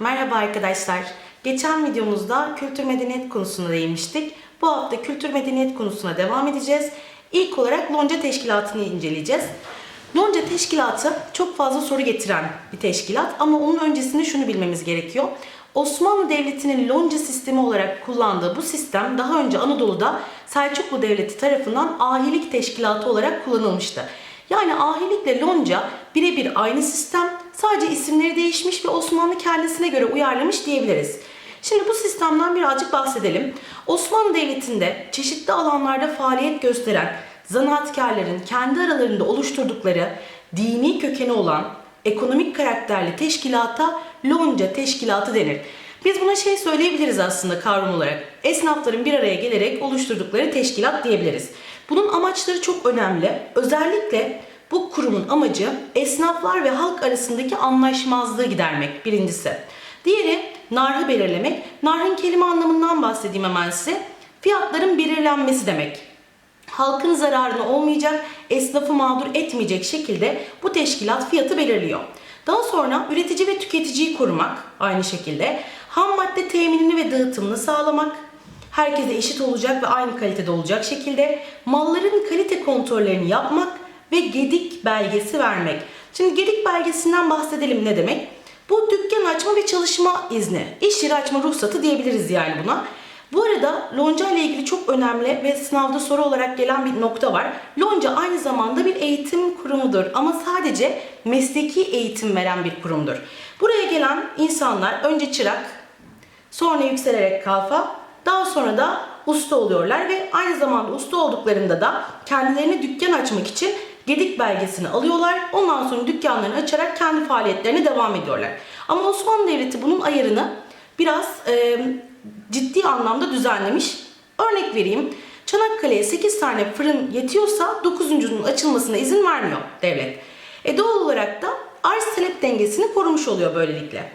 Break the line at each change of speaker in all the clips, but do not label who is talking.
Merhaba arkadaşlar. Geçen videomuzda kültür medeniyet konusuna değinmiştik. Bu hafta kültür medeniyet konusuna devam edeceğiz. İlk olarak Lonca Teşkilatı'nı inceleyeceğiz. Lonca Teşkilatı çok fazla soru getiren bir teşkilat ama onun öncesinde şunu bilmemiz gerekiyor. Osmanlı Devleti'nin lonca sistemi olarak kullandığı bu sistem daha önce Anadolu'da Selçuklu Devleti tarafından ahilik teşkilatı olarak kullanılmıştı. Yani ahilikle lonca birebir aynı sistem, sadece isimleri değişmiş ve Osmanlı kendisine göre uyarlamış diyebiliriz. Şimdi bu sistemden birazcık bahsedelim. Osmanlı Devleti'nde çeşitli alanlarda faaliyet gösteren zanaatkarların kendi aralarında oluşturdukları dini kökeni olan ekonomik karakterli teşkilata lonca teşkilatı denir. Biz buna şey söyleyebiliriz aslında kavram olarak. Esnafların bir araya gelerek oluşturdukları teşkilat diyebiliriz. Bunun amaçları çok önemli. Özellikle bu kurumun amacı esnaflar ve halk arasındaki anlaşmazlığı gidermek birincisi. Diğeri narhı belirlemek. Narhın kelime anlamından bahsedeyim hemen size. Fiyatların belirlenmesi demek halkın zararına olmayacak, esnafı mağdur etmeyecek şekilde bu teşkilat fiyatı belirliyor. Daha sonra üretici ve tüketiciyi korumak aynı şekilde ham madde teminini ve dağıtımını sağlamak, herkese eşit olacak ve aynı kalitede olacak şekilde malların kalite kontrollerini yapmak ve gedik belgesi vermek. Şimdi gedik belgesinden bahsedelim ne demek? Bu dükkan açma ve çalışma izni, iş yeri açma ruhsatı diyebiliriz yani buna. Bu arada lonca ile ilgili çok önemli ve sınavda soru olarak gelen bir nokta var. Lonca aynı zamanda bir eğitim kurumudur ama sadece mesleki eğitim veren bir kurumdur. Buraya gelen insanlar önce çırak, sonra yükselerek kalfa, daha sonra da usta oluyorlar ve aynı zamanda usta olduklarında da kendilerine dükkan açmak için gedik belgesini alıyorlar. Ondan sonra dükkanlarını açarak kendi faaliyetlerine devam ediyorlar. Ama Osmanlı Devleti bunun ayarını biraz e, ciddi anlamda düzenlemiş. Örnek vereyim. Çanakkale'ye 8 tane fırın yetiyorsa 9.'unun açılmasına izin vermiyor devlet. E doğal olarak da arz talep dengesini korumuş oluyor böylelikle.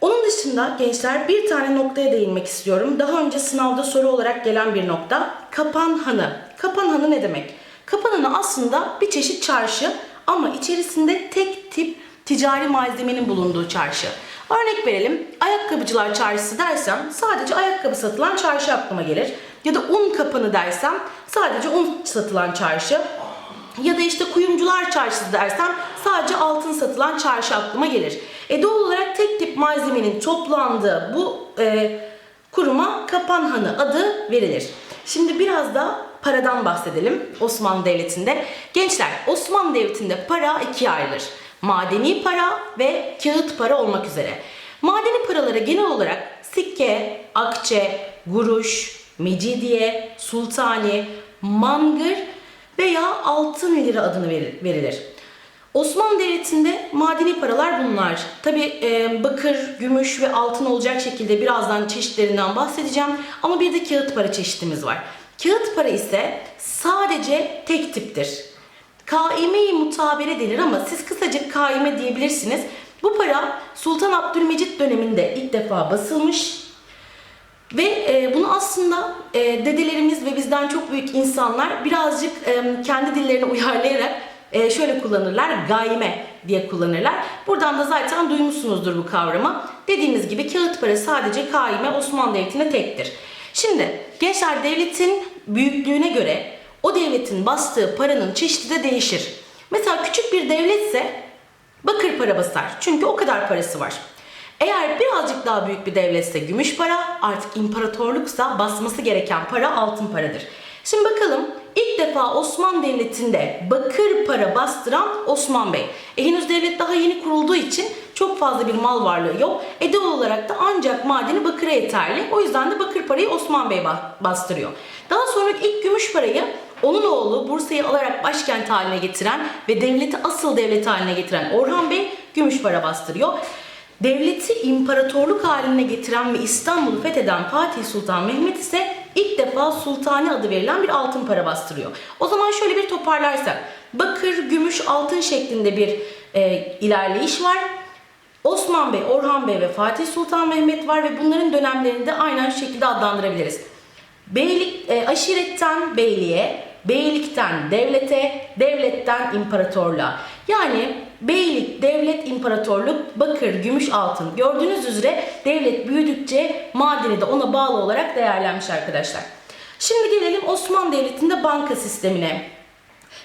Onun dışında gençler bir tane noktaya değinmek istiyorum. Daha önce sınavda soru olarak gelen bir nokta. Kapan Hanı. Kapan Hanı ne demek? Kapan Hanı aslında bir çeşit çarşı ama içerisinde tek tip ticari malzemenin bulunduğu çarşı. Örnek verelim. Ayakkabıcılar çarşısı dersem sadece ayakkabı satılan çarşı aklıma gelir. Ya da un kapanı dersem sadece un satılan çarşı. Ya da işte kuyumcular çarşısı dersem sadece altın satılan çarşı aklıma gelir. E doğal olarak tek tip malzemenin toplandığı bu e, kuruma Kapanhanı adı verilir. Şimdi biraz da paradan bahsedelim Osmanlı Devleti'nde. Gençler Osmanlı Devleti'nde para ikiye ayrılır. Madeni para ve kağıt para olmak üzere. Madeni paralara genel olarak sikke, akçe, guruş, mecidiye, sultani, mangır veya altın lira adını verilir. Osmanlı Devleti'nde madeni paralar bunlar. Tabi bakır, gümüş ve altın olacak şekilde birazdan çeşitlerinden bahsedeceğim. Ama bir de kağıt para çeşitimiz var. Kağıt para ise sadece tek tiptir. Kaime-i mutabere denir ama siz kısaca kaime diyebilirsiniz. Bu para Sultan Abdülmecit döneminde ilk defa basılmış ve e, bunu aslında e, dedelerimiz ve bizden çok büyük insanlar birazcık e, kendi dillerini uyarlayarak e, şöyle kullanırlar. Gayme diye kullanırlar. Buradan da zaten duymuşsunuzdur bu kavramı. Dediğimiz gibi kağıt para sadece kaime Osmanlı Devleti'nde tektir. Şimdi gençler devletin büyüklüğüne göre o devletin bastığı paranın çeşidi de değişir. Mesela küçük bir devletse bakır para basar. Çünkü o kadar parası var. Eğer birazcık daha büyük bir devletse gümüş para, artık imparatorluksa basması gereken para altın paradır. Şimdi bakalım ilk defa Osmanlı Devleti'nde bakır para bastıran Osman Bey. E, henüz devlet daha yeni kurulduğu için çok fazla bir mal varlığı yok. E olarak da ancak madeni bakıra yeterli. O yüzden de bakır parayı Osman Bey ba- bastırıyor. Daha sonra ilk gümüş parayı onun oğlu Bursa'yı alarak başkent haline getiren ve devleti asıl devlet haline getiren Orhan Bey gümüş para bastırıyor. Devleti imparatorluk haline getiren ve İstanbul'u fetheden Fatih Sultan Mehmet ise ilk defa sultani adı verilen bir altın para bastırıyor. O zaman şöyle bir toparlarsak bakır, gümüş, altın şeklinde bir e, ilerleyiş var. Osman Bey, Orhan Bey ve Fatih Sultan Mehmet var ve bunların dönemlerini de aynen şu şekilde adlandırabiliriz. Beylik, e, aşiretten beyliğe, beylikten devlete, devletten imparatorluğa. Yani Beylik, devlet, imparatorluk, bakır, gümüş, altın. Gördüğünüz üzere devlet büyüdükçe madeni de ona bağlı olarak değerlenmiş arkadaşlar. Şimdi gelelim Osmanlı Devleti'nde banka sistemine.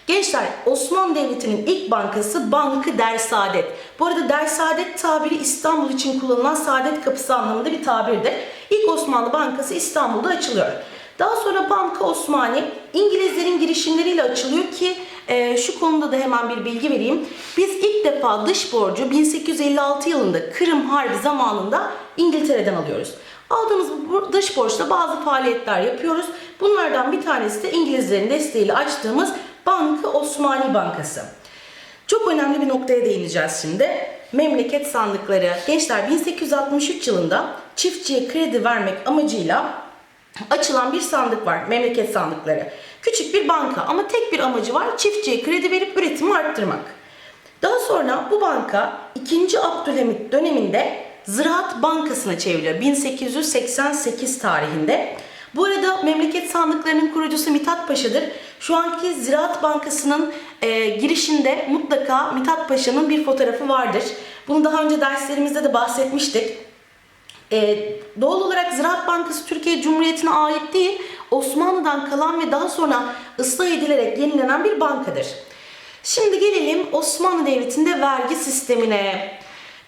Gençler Osmanlı Devleti'nin ilk bankası Bankı Dersaadet. Bu arada Dersaadet tabiri İstanbul için kullanılan saadet kapısı anlamında bir tabirdir. İlk Osmanlı Bankası İstanbul'da açılıyor. Daha sonra Banka Osmani İngilizlerin girişimleriyle açılıyor ki e, şu konuda da hemen bir bilgi vereyim. Biz ilk defa dış borcu 1856 yılında Kırım Harbi zamanında İngiltere'den alıyoruz. Aldığımız bu dış borçla bazı faaliyetler yapıyoruz. Bunlardan bir tanesi de İngilizlerin desteğiyle açtığımız Bankı Osmani Bankası. Çok önemli bir noktaya değineceğiz şimdi. Memleket sandıkları. Gençler 1863 yılında çiftçiye kredi vermek amacıyla açılan bir sandık var. Memleket sandıkları. Küçük bir banka ama tek bir amacı var. Çiftçiye kredi verip üretimi arttırmak. Daha sonra bu banka 2. Abdülhamit döneminde Ziraat Bankası'na çevriliyor. 1888 tarihinde. Bu arada memleket sandıklarının kurucusu Mithat Paşa'dır. Şu anki Ziraat Bankası'nın e, girişinde mutlaka Mithat Paşa'nın bir fotoğrafı vardır. Bunu daha önce derslerimizde de bahsetmiştik. E, doğal olarak Ziraat Bankası Türkiye Cumhuriyeti'ne ait değil, Osmanlı'dan kalan ve daha sonra ıslah edilerek yenilenen bir bankadır. Şimdi gelelim Osmanlı Devleti'nde vergi sistemine.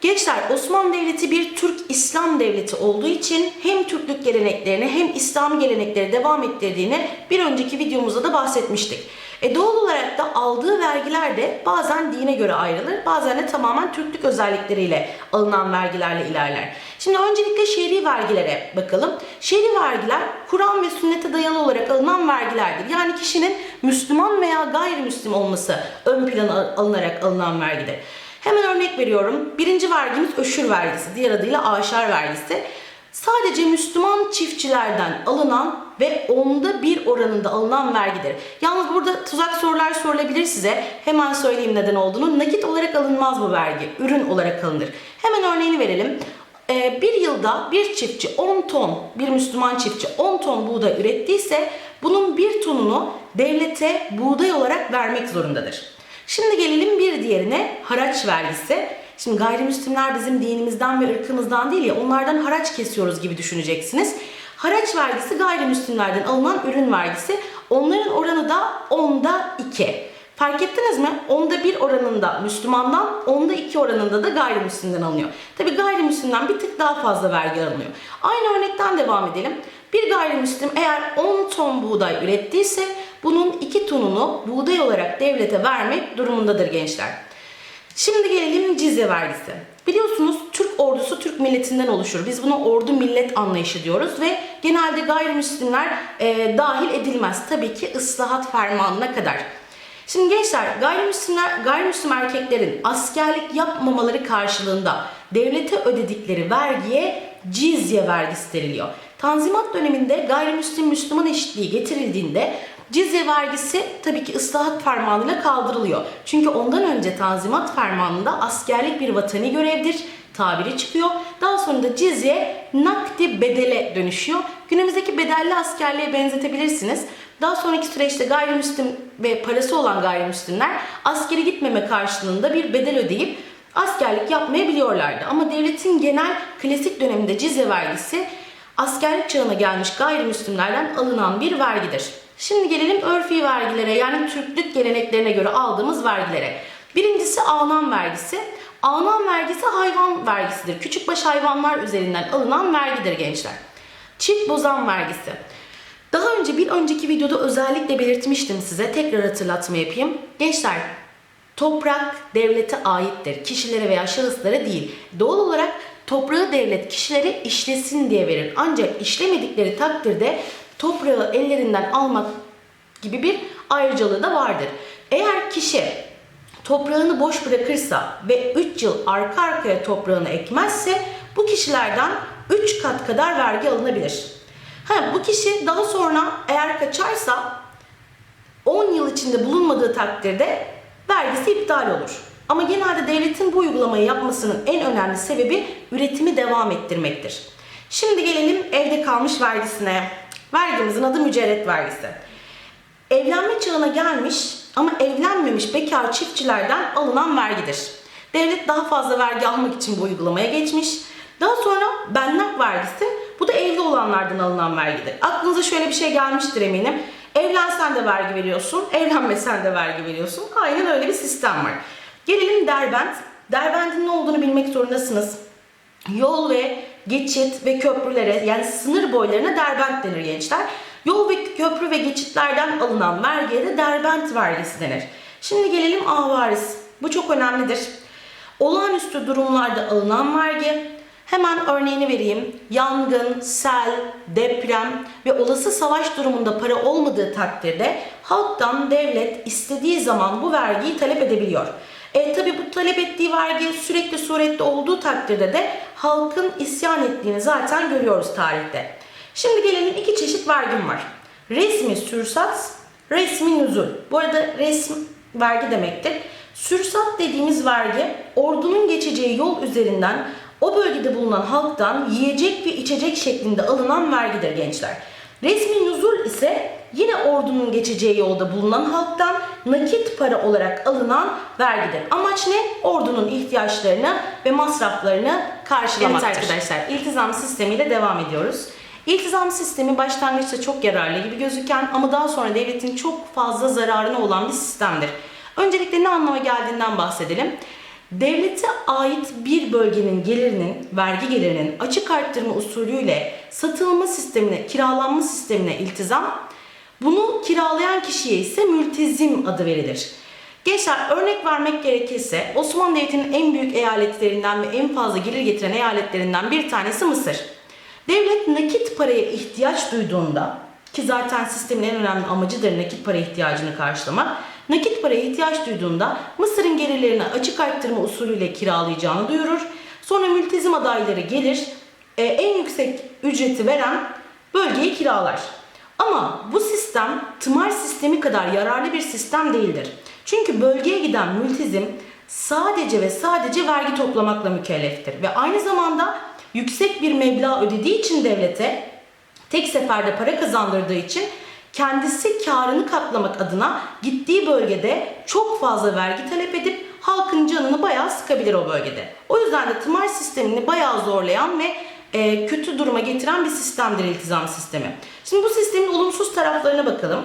Gençler Osmanlı Devleti bir Türk İslam devleti olduğu için hem Türklük geleneklerini hem İslami gelenekleri devam ettirdiğini bir önceki videomuzda da bahsetmiştik. E doğal olarak da aldığı vergiler de bazen dine göre ayrılır, bazen de tamamen Türklük özellikleriyle alınan vergilerle ilerler. Şimdi öncelikle şehri vergilere bakalım. Şehri vergiler Kur'an ve sünnete dayalı olarak alınan vergilerdir. Yani kişinin Müslüman veya gayrimüslim olması ön plana alınarak alınan vergidir. Hemen örnek veriyorum. Birinci vergimiz öşür vergisi, diğer adıyla aşar vergisi. Sadece Müslüman çiftçilerden alınan ve onda bir oranında alınan vergidir. Yalnız burada tuzak sorular sorulabilir size. Hemen söyleyeyim neden olduğunu. Nakit olarak alınmaz bu vergi. Ürün olarak alınır. Hemen örneğini verelim. Ee, bir yılda bir çiftçi 10 ton, bir Müslüman çiftçi 10 ton buğday ürettiyse bunun bir tonunu devlete buğday olarak vermek zorundadır. Şimdi gelelim bir diğerine haraç vergisi. Şimdi gayrimüslimler bizim dinimizden ve ırkımızdan değil ya onlardan haraç kesiyoruz gibi düşüneceksiniz. Haraç vergisi gayrimüslimlerden alınan ürün vergisi. Onların oranı da onda 2. Fark ettiniz mi? Onda bir oranında Müslümandan, onda iki oranında da gayrimüslimden alınıyor. Tabi gayrimüslimden bir tık daha fazla vergi alınıyor. Aynı örnekten devam edelim. Bir gayrimüslim eğer 10 ton buğday ürettiyse bunun 2 tonunu buğday olarak devlete vermek durumundadır gençler. Şimdi gelelim cizye vergisi. Biliyorsunuz Türk ordusu Türk milletinden oluşur. Biz buna ordu millet anlayışı diyoruz ve genelde gayrimüslimler e, dahil edilmez. Tabii ki ıslahat fermanına kadar. Şimdi gençler gayrimüslimler, gayrimüslim erkeklerin askerlik yapmamaları karşılığında devlete ödedikleri vergiye cizye vergisi veriliyor. Tanzimat döneminde gayrimüslim Müslüman eşitliği getirildiğinde cizye vergisi tabii ki ıslahat fermanıyla kaldırılıyor. Çünkü ondan önce Tanzimat fermanında askerlik bir vatani görevdir tabiri çıkıyor. Daha sonra da cizye nakdi bedele dönüşüyor. Günümüzdeki bedelli askerliğe benzetebilirsiniz. Daha sonraki süreçte gayrimüslim ve parası olan gayrimüslimler askere gitmeme karşılığında bir bedel ödeyip askerlik yapmayabiliyorlardı. Ama devletin genel klasik döneminde cizye vergisi askerlik çağına gelmiş gayrimüslimlerden alınan bir vergidir. Şimdi gelelim örfi vergilere yani Türklük geleneklerine göre aldığımız vergilere. Birincisi ağnan vergisi. Ağnan vergisi hayvan vergisidir. Küçükbaş hayvanlar üzerinden alınan vergidir gençler. Çift bozan vergisi. Daha önce bir önceki videoda özellikle belirtmiştim size. Tekrar hatırlatma yapayım. Gençler toprak devlete aittir. Kişilere veya şahıslara değil. Doğal olarak toprağı devlet kişilere işlesin diye verir. Ancak işlemedikleri takdirde toprağı ellerinden almak gibi bir ayrıcalığı da vardır. Eğer kişi toprağını boş bırakırsa ve 3 yıl arka arkaya toprağını ekmezse bu kişilerden 3 kat kadar vergi alınabilir. Ha, bu kişi daha sonra eğer kaçarsa 10 yıl içinde bulunmadığı takdirde vergisi iptal olur. Ama genelde devletin bu uygulamayı yapmasının en önemli sebebi üretimi devam ettirmektir. Şimdi gelelim evde kalmış vergisine. Vergimizin adı mücerret vergisi. Evlenme çağına gelmiş ama evlenmemiş bekar çiftçilerden alınan vergidir. Devlet daha fazla vergi almak için bu uygulamaya geçmiş. Daha sonra bennak vergisi bu da evli olanlardan alınan vergidir. Aklınıza şöyle bir şey gelmiştir eminim. Evlensen de vergi veriyorsun, evlenmesen de vergi veriyorsun. Aynen öyle bir sistem var. Gelelim derbent. Derbentin ne olduğunu bilmek zorundasınız. Yol ve geçit ve köprülere yani sınır boylarına derbent denir gençler. Yol ve köprü ve geçitlerden alınan vergiye de derbent vergisi denir. Şimdi gelelim avaris. Bu çok önemlidir. Olağanüstü durumlarda alınan vergi, hemen örneğini vereyim. Yangın, sel, deprem ve olası savaş durumunda para olmadığı takdirde halktan devlet istediği zaman bu vergiyi talep edebiliyor. E, tabi bu talep ettiği vergi sürekli surette olduğu takdirde de halkın isyan ettiğini zaten görüyoruz tarihte. Şimdi gelelim iki çeşit vergim var. Resmi sürsat, resmi nüzul. Bu arada resmi vergi demektir. Sürsat dediğimiz vergi ordunun geçeceği yol üzerinden o bölgede bulunan halktan yiyecek ve içecek şeklinde alınan vergidir gençler. Resmi nüzul ise yine ordunun geçeceği yolda bulunan halktan nakit para olarak alınan vergidir. Amaç ne? Ordunun ihtiyaçlarını ve masraflarını karşılamaktır. Evet arkadaşlar, iltizam sistemiyle devam ediyoruz. İltizam sistemi başlangıçta çok yararlı gibi gözüken ama daha sonra devletin çok fazla zararına olan bir sistemdir. Öncelikle ne anlama geldiğinden bahsedelim. Devlete ait bir bölgenin gelirinin, vergi gelirinin açık arttırma usulüyle satılma sistemine, kiralanma sistemine iltizam, bunu kiralayan kişiye ise mültezim adı verilir. Gençler örnek vermek gerekirse Osmanlı Devleti'nin en büyük eyaletlerinden ve en fazla gelir getiren eyaletlerinden bir tanesi Mısır. Devlet nakit paraya ihtiyaç duyduğunda ki zaten sistemin en önemli amacıdır nakit para ihtiyacını karşılamak. Nakit paraya ihtiyaç duyduğunda Mısır'ın gelirlerini açık arttırma usulüyle kiralayacağını duyurur. Sonra mültezim adayları gelir, e, en yüksek ücreti veren bölgeyi kiralar. Ama bu sistem tımar sistemi kadar yararlı bir sistem değildir. Çünkü bölgeye giden mültezim sadece ve sadece vergi toplamakla mükelleftir ve aynı zamanda yüksek bir meblağ ödediği için devlete tek seferde para kazandırdığı için kendisi karını katlamak adına gittiği bölgede çok fazla vergi talep edip halkın canını bayağı sıkabilir o bölgede. O yüzden de tımar sistemini bayağı zorlayan ve e, kötü duruma getiren bir sistemdir iltizam sistemi. Şimdi bu sistemin olumsuz taraflarına bakalım.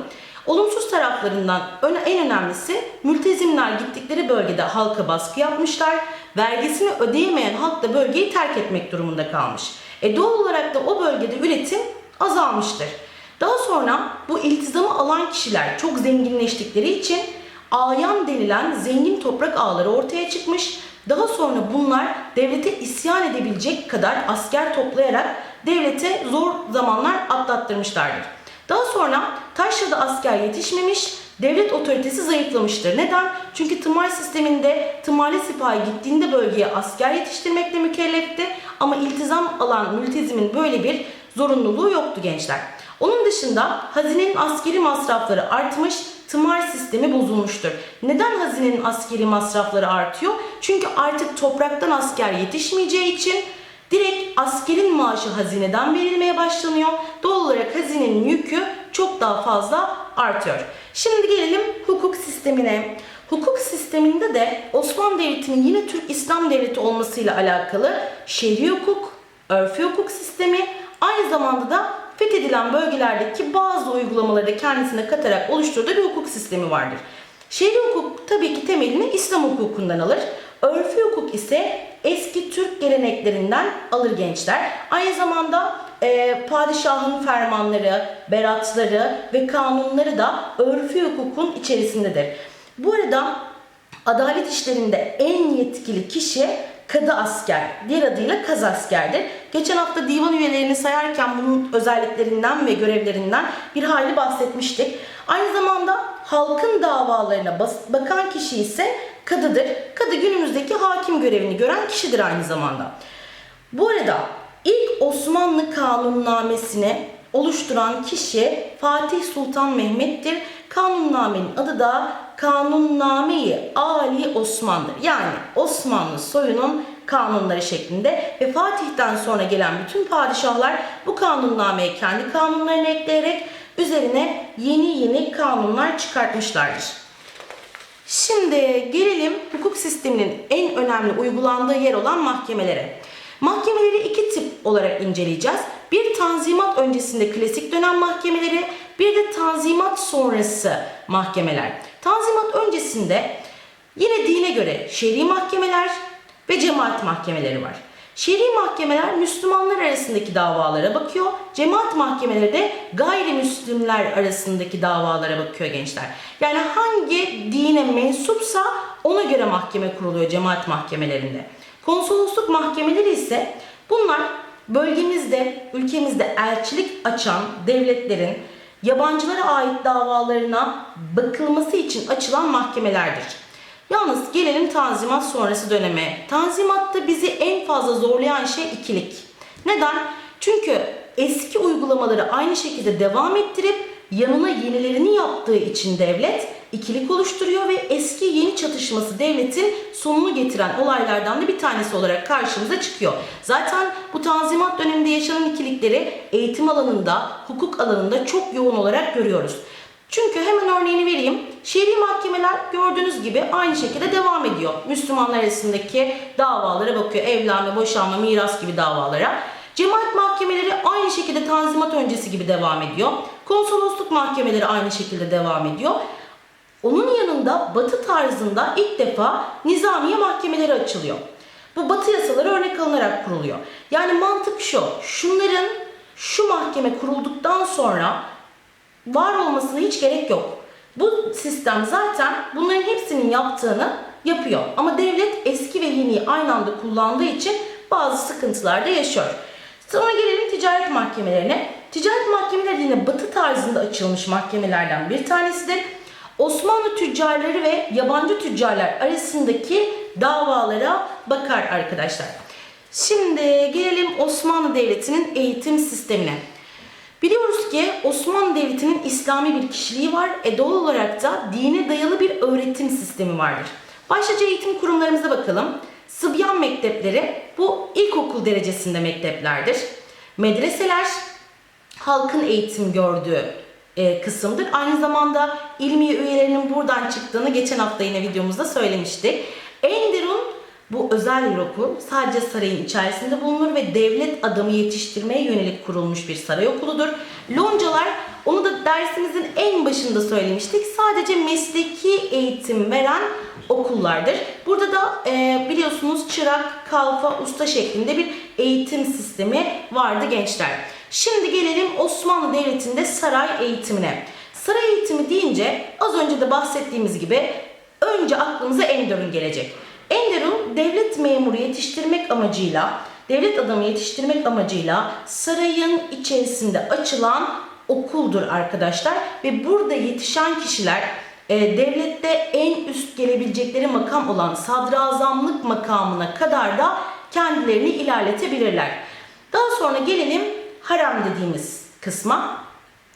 Olumsuz taraflarından en önemlisi mültezimler gittikleri bölgede halka baskı yapmışlar. Vergisini ödeyemeyen halk da bölgeyi terk etmek durumunda kalmış. E doğal olarak da o bölgede üretim azalmıştır. Daha sonra bu iltizamı alan kişiler çok zenginleştikleri için ayan denilen zengin toprak ağları ortaya çıkmış. Daha sonra bunlar devlete isyan edebilecek kadar asker toplayarak devlete zor zamanlar atlattırmışlardır. Daha sonra Taşra'da asker yetişmemiş, devlet otoritesi zayıflamıştır. Neden? Çünkü tımar sisteminde tımarlı sipahi gittiğinde bölgeye asker yetiştirmekle mükellefti ama iltizam alan mültezimin böyle bir zorunluluğu yoktu gençler. Onun dışında hazinenin askeri masrafları artmış, tımar sistemi bozulmuştur. Neden hazinenin askeri masrafları artıyor? Çünkü artık topraktan asker yetişmeyeceği için direkt askerin maaşı hazineden verilmeye başlanıyor. Doğal olarak hazinenin yükü çok daha fazla artıyor. Şimdi gelelim hukuk sistemine. Hukuk sisteminde de Osmanlı Devleti'nin yine Türk İslam Devleti olmasıyla alakalı şer'i hukuk, örfi hukuk sistemi, aynı zamanda da fethedilen bölgelerdeki bazı uygulamaları kendisine katarak oluşturduğu bir hukuk sistemi vardır. Şer'i hukuk tabii ki temelini İslam hukukundan alır. Örfi hukuk ise eski Türk geleneklerinden alır gençler. Aynı zamanda e, padişahın fermanları, beratları ve kanunları da örfi hukukun içerisindedir. Bu arada adalet işlerinde en yetkili kişi kadı asker, diğer adıyla kaz askerdir. Geçen hafta divan üyelerini sayarken bunun özelliklerinden ve görevlerinden bir hayli bahsetmiştik. Aynı zamanda halkın davalarına bakan kişi ise kadıdır. Kadı günümüzdeki hakim görevini gören kişidir aynı zamanda. Bu arada ilk Osmanlı kanunnamesini oluşturan kişi Fatih Sultan Mehmet'tir. Kanunnamenin adı da Kanunname-i Ali Osman'dır. Yani Osmanlı soyunun kanunları şeklinde ve Fatih'ten sonra gelen bütün padişahlar bu kanunnameye kendi kanunlarını ekleyerek üzerine yeni yeni kanunlar çıkartmışlardır. Şimdi gelelim hukuk sisteminin en önemli uygulandığı yer olan mahkemelere. Mahkemeleri iki tip olarak inceleyeceğiz. Bir tanzimat öncesinde klasik dönem mahkemeleri, bir de tanzimat sonrası mahkemeler. Tanzimat öncesinde yine dine göre şer'i mahkemeler ve cemaat mahkemeleri var. Şer'i mahkemeler Müslümanlar arasındaki davalara bakıyor. Cemaat mahkemeleri de gayrimüslimler arasındaki davalara bakıyor gençler. Yani hangi dine mensupsa ona göre mahkeme kuruluyor cemaat mahkemelerinde. Konsolosluk mahkemeleri ise bunlar bölgemizde, ülkemizde elçilik açan devletlerin yabancılara ait davalarına bakılması için açılan mahkemelerdir. Yalnız gelelim Tanzimat sonrası döneme. Tanzimatta bizi en fazla zorlayan şey ikilik. Neden? Çünkü eski uygulamaları aynı şekilde devam ettirip yanına yenilerini yaptığı için devlet ikilik oluşturuyor ve eski yeni çatışması devletin sonunu getiren olaylardan da bir tanesi olarak karşımıza çıkıyor. Zaten bu tanzimat döneminde yaşanan ikilikleri eğitim alanında, hukuk alanında çok yoğun olarak görüyoruz. Çünkü hemen örneğini vereyim. Şer'i mahkemeler gördüğünüz gibi aynı şekilde devam ediyor. Müslümanlar arasındaki davalara bakıyor. Evlenme, boşanma, miras gibi davalara. Cemaat mahkemeleri aynı şekilde tanzimat öncesi gibi devam ediyor. Konsolosluk mahkemeleri aynı şekilde devam ediyor. Onun yanında batı tarzında ilk defa nizamiye mahkemeleri açılıyor. Bu batı yasaları örnek alınarak kuruluyor. Yani mantık şu, şunların şu mahkeme kurulduktan sonra var olmasına hiç gerek yok. Bu sistem zaten bunların hepsinin yaptığını yapıyor. Ama devlet eski ve yeniyi aynı anda kullandığı için bazı sıkıntılar da yaşıyor. Sonra gelelim ticaret mahkemelerine. Ticaret mahkemeleri yine batı tarzında açılmış mahkemelerden bir tanesidir. Osmanlı tüccarları ve yabancı tüccarlar arasındaki davalara bakar arkadaşlar. Şimdi gelelim Osmanlı Devleti'nin eğitim sistemine. Biliyoruz ki Osmanlı Devleti'nin İslami bir kişiliği var. E doğal olarak da dine dayalı bir öğretim sistemi vardır. Başlıca eğitim kurumlarımıza bakalım. Sıbyan mektepleri bu ilkokul derecesinde mekteplerdir. Medreseler halkın eğitim gördüğü e, kısımdır. Aynı zamanda ilmiye üyelerinin buradan çıktığını geçen hafta yine videomuzda söylemiştik. Enderun bu özel bir okul sadece sarayın içerisinde bulunur ve devlet adamı yetiştirmeye yönelik kurulmuş bir saray okuludur. Loncalar onu da dersimizin en başında söylemiştik. Sadece mesleki eğitim veren okullardır. Burada da e, biliyorsunuz çırak, kalfa, usta şeklinde bir eğitim sistemi vardı gençler. Şimdi gelelim Osmanlı Devleti'nde saray eğitimine. Saray eğitimi deyince az önce de bahsettiğimiz gibi önce aklımıza Enderun gelecek. Enderun devlet memuru yetiştirmek amacıyla, devlet adamı yetiştirmek amacıyla sarayın içerisinde açılan okuldur arkadaşlar. Ve burada yetişen kişiler e, devlette en üst gelebilecekleri makam olan sadrazamlık makamına kadar da kendilerini ilerletebilirler. Daha sonra gelelim harem dediğimiz kısma.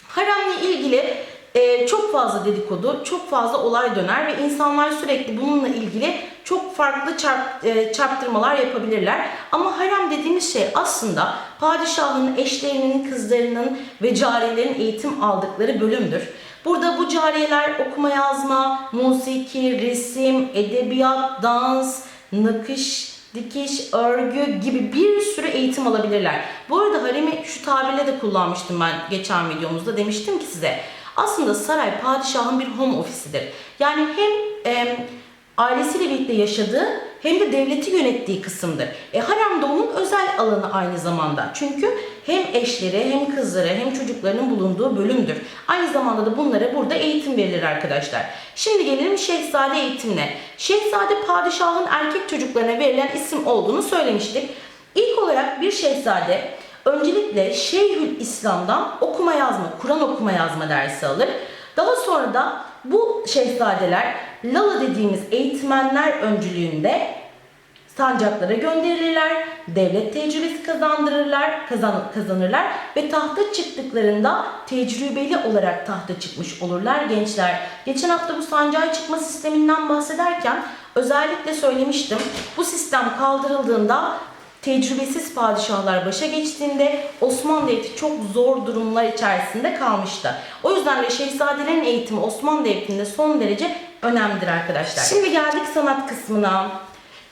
Haremle ilgili e, çok fazla dedikodu, çok fazla olay döner ve insanlar sürekli bununla ilgili çok farklı çarp, e, çarptırmalar yapabilirler. Ama harem dediğimiz şey aslında padişahın eşlerinin, kızlarının ve cariyelerin eğitim aldıkları bölümdür. Burada bu cariyeler okuma yazma, musiki, resim, edebiyat, dans, nakış, dikiş, örgü gibi bir sürü eğitim alabilirler. Bu arada haremi şu tabirle de kullanmıştım ben geçen videomuzda. Demiştim ki size aslında saray padişahın bir home ofisidir. Yani hem e, ailesiyle birlikte yaşadığı hem de devleti yönettiği kısımdır. E, harem de onun özel alanı aynı zamanda. Çünkü hem eşleri hem kızları hem çocuklarının bulunduğu bölümdür. Aynı zamanda da bunlara burada eğitim verilir arkadaşlar. Şimdi gelelim şehzade eğitimine. Şehzade padişahın erkek çocuklarına verilen isim olduğunu söylemiştik. İlk olarak bir şehzade öncelikle Şeyhül İslam'dan okuma yazma, Kur'an okuma yazma dersi alır. Daha sonra da bu şehzadeler Lala dediğimiz eğitmenler öncülüğünde sancaklara gönderilirler, devlet tecrübesi kazandırırlar, kazan, kazanırlar ve tahta çıktıklarında tecrübeli olarak tahta çıkmış olurlar gençler. Geçen hafta bu sancağa çıkma sisteminden bahsederken özellikle söylemiştim. Bu sistem kaldırıldığında tecrübesiz padişahlar başa geçtiğinde Osmanlı Devleti çok zor durumlar içerisinde kalmıştı. O yüzden de şehzadelerin eğitimi Osmanlı Devleti'nde son derece önemlidir arkadaşlar. Şimdi geldik sanat kısmına.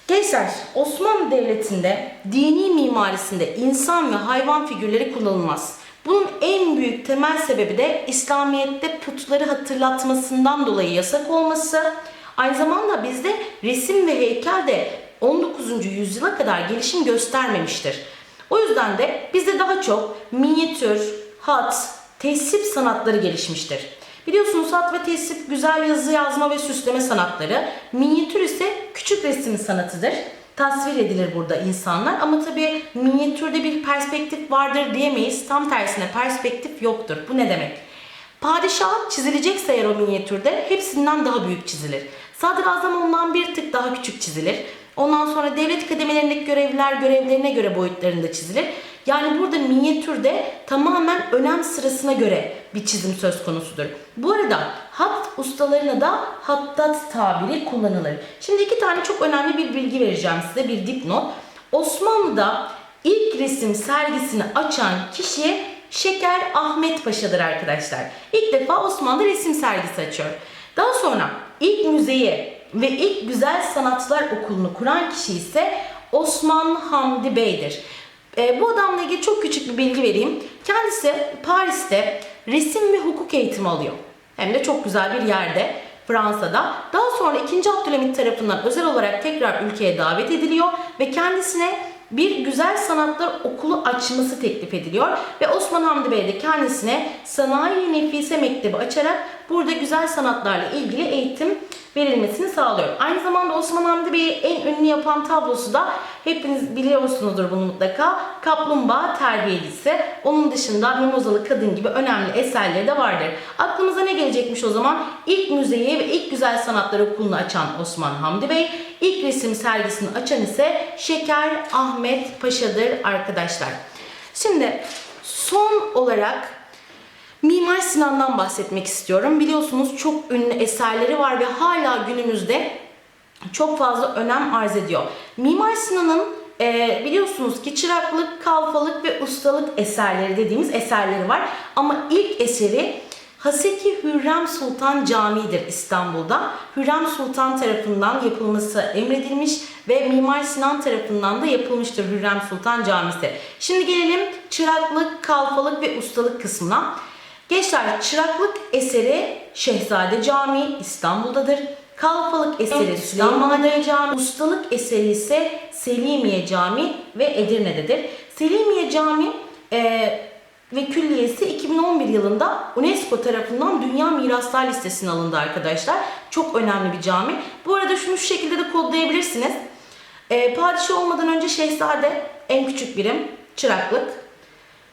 Gençler, Osmanlı Devleti'nde dini mimarisinde insan ve hayvan figürleri kullanılmaz. Bunun en büyük temel sebebi de İslamiyet'te putları hatırlatmasından dolayı yasak olması. Aynı zamanda bizde resim ve heykel de 19. yüzyıla kadar gelişim göstermemiştir. O yüzden de bizde daha çok minyatür, hat, tesip sanatları gelişmiştir. Biliyorsunuz hat ve tesip güzel yazı yazma ve süsleme sanatları. Minyatür ise küçük resim sanatıdır. Tasvir edilir burada insanlar ama tabii minyatürde bir perspektif vardır diyemeyiz. Tam tersine perspektif yoktur. Bu ne demek? Padişah çizilecekse eğer o minyatürde hepsinden daha büyük çizilir. Sadrazam ondan bir tık daha küçük çizilir. Ondan sonra devlet kademelerindeki görevliler görevlerine göre boyutlarında çizilir. Yani burada minyatürde tamamen önem sırasına göre bir çizim söz konusudur. Bu arada hat ustalarına da hattat tabiri kullanılır. Şimdi iki tane çok önemli bir bilgi vereceğim size bir dipnot. Osmanlı'da ilk resim sergisini açan kişi Şeker Ahmet Paşa'dır arkadaşlar. İlk defa Osmanlı resim sergisi açıyor. Daha sonra ilk müzeyi ve ilk Güzel Sanatlar Okulu'nu kuran kişi ise Osman Hamdi Bey'dir. E, bu adamla ilgili çok küçük bir bilgi vereyim. Kendisi Paris'te resim ve hukuk eğitimi alıyor. Hem de çok güzel bir yerde Fransa'da. Daha sonra 2. Abdülhamit tarafından özel olarak tekrar ülkeye davet ediliyor ve kendisine bir güzel sanatlar okulu açması teklif ediliyor ve Osman Hamdi Bey de kendisine Sanayi Nefise Mektebi açarak burada güzel sanatlarla ilgili eğitim verilmesini sağlıyor. Aynı zamanda Osman Hamdi Bey'i en ünlü yapan tablosu da hepiniz biliyorsunuzdur bunu mutlaka. Kaplumbağa Terbiyecisi. Onun dışında Mimozalı Kadın gibi önemli eserleri de vardır. Aklımıza ne gelecekmiş o zaman? İlk müzeyi ve ilk güzel sanatlar okulunu açan Osman Hamdi Bey. İlk resim sergisini açan ise Şeker Ahmet Paşa'dır arkadaşlar. Şimdi son olarak Mimar Sinan'dan bahsetmek istiyorum. Biliyorsunuz çok ünlü eserleri var ve hala günümüzde çok fazla önem arz ediyor. Mimar Sinan'ın e, biliyorsunuz ki çıraklık, kalfalık ve ustalık eserleri dediğimiz eserleri var. Ama ilk eseri Haseki Hürrem Sultan Camii'dir İstanbul'da. Hürrem Sultan tarafından yapılması emredilmiş ve Mimar Sinan tarafından da yapılmıştır Hürrem Sultan Camisi. Şimdi gelelim çıraklık, kalfalık ve ustalık kısmına. Gençler çıraklık eseri Şehzade Camii İstanbul'dadır. Kalfalık eseri Süleymanlığı Camii, ustalık eseri ise Selimiye Camii ve Edirne'dedir. Selimiye Camii e, ve külliyesi 2011 yılında UNESCO tarafından Dünya Miraslar Listesi'ne alındı arkadaşlar. Çok önemli bir cami. Bu arada şunu şu şekilde de kodlayabilirsiniz. E, padişah olmadan önce şehzade en küçük birim çıraklık.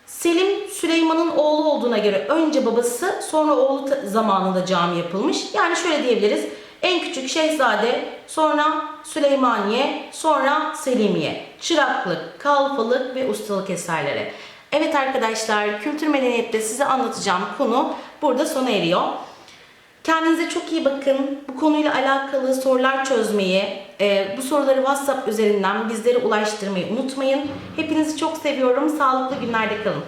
Selim Süleyman'ın oğlu olduğuna göre önce babası sonra oğlu zamanında cami yapılmış. Yani şöyle diyebiliriz. En küçük şehzade, sonra Süleymaniye, sonra Selimiye. Çıraklık, kalfalık ve ustalık eserleri. Evet arkadaşlar, kültür medeniyette size anlatacağım konu burada sona eriyor. Kendinize çok iyi bakın. Bu konuyla alakalı sorular çözmeyi, e, bu soruları WhatsApp üzerinden bizlere ulaştırmayı unutmayın. Hepinizi çok seviyorum. Sağlıklı günlerde kalın.